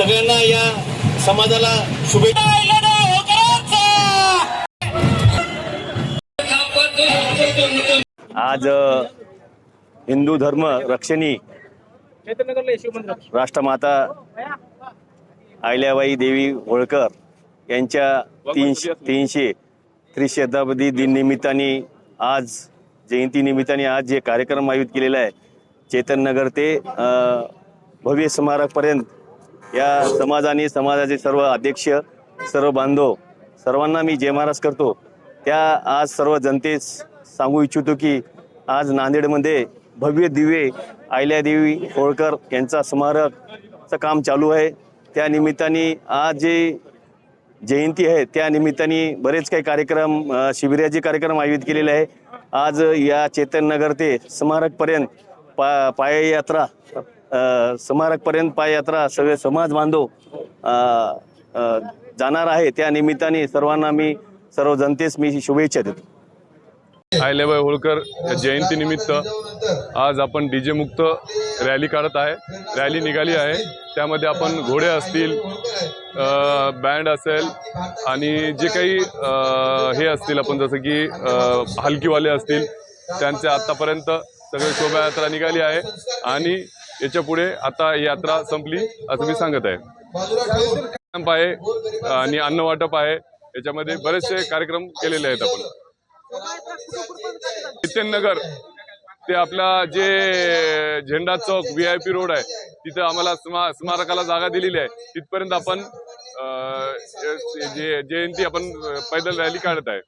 सगळ्यांना या समाजाला शुभेच्छा. आज हिंदू धर्म रक्षणी राष्ट्रमाता अहिल्याबाई देवी होळकर यांच्या तीनशे तीनशे त्रिशताब्दी दिन निमित्ताने आज जयंती निमित्ताने आज जे कार्यक्रम आयोजित केलेला आहे चेतननगर ते अ, भव्य स्मारकपर्यंत या समाजाने समाजाचे सर्व अध्यक्ष सर्व बांधव सर्वांना मी जय महाराज करतो. त्या आज सर्व जनतेस सांगू इच्छितो की आज नांदेडमध्ये भव्य दिवे अहिल्यादेवी होळकर यांचा स्मारकचं काम चालू आहे. त्या निमित्ताने आज जे जयंती आहे त्या निमित्ताने बरेच काही कार्यक्रम शिबिराचे कार्यक्रम आयोजित केलेले आहे. आज या चेतननगर ते स्मारकपर्यंत पा पाययात्रा स्मारकपर्यंत पाययात्रा सगळे समाज बांधव जाणार आहे. त्या निमित्ताने सर्वांना मी सर्व जनतेस मी शुभेच्छा देतो. आयलेबाई होळकर या जयंतीनिमित्त आज आपण डीजे मुक्त रॅली काढत आहे. रॅली निघाली आहे. त्यामध्ये आपण घोडे असतील बँड असेल आणि जे काही अ, हे असतील आपण जसं की हलकीवाले असतील त्यांचे आतापर्यंत सगळे शोभायात्रा निघाली आहे. आणि याच्यापुढे आता यात्रा संपली. असं मी सांगत आहे. कॅम्प आहे आणि अन्न वाटप आहे. याच्यामध्ये बरेचसे कार्यक्रम केलेले आहेत आपण. नित्यनगर ते आपला जे Zenda Chowk V I P road आहे तिथं आम्हाला स्मा स्मारकाला जागा दिलेली आहे. तिथपर्यंत आपण जे जयंती आपण पैदल रॅली काढत आहे.